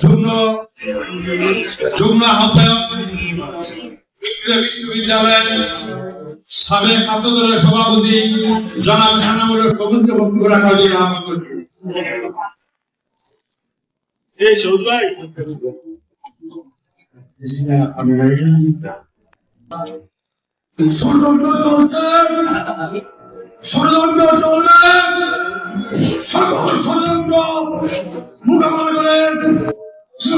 যুগ্ম যুগ্ম আহ্বায়ক বিশ্ববিদ্যালয়ের সাবেক ছাত্র দলের সভাপতি জনাব ঢানামুল সবুজকে বক্তব্য রাখার জন্য আহ্বান করছি। ষড়যন্ত্র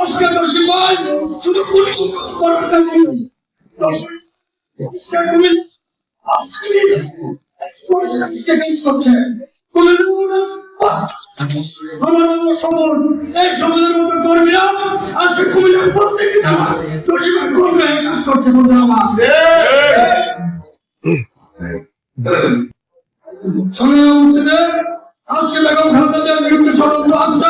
আজকে দর্শিবার শুধু পুলিশ করছে। এই আজকে কাজ করছে আজকে বেগম খালেদা বিরুদ্ধে ষড়যন্ত্র হচ্ছে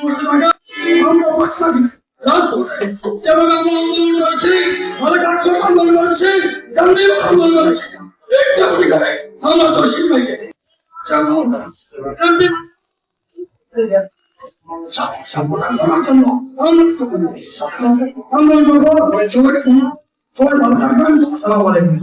আমরা বসে থাকি আমরা আন্দোলন করেছি অনেক আটজন আন্দোলন করেছি গান্ধী আন্দোলন করেছি ঠিক তেমনি আমরা দর্শক ভাইকে যেমন আন্দোলন করব সবাই ভালো থাকবেন আসসালামু আলাইকুম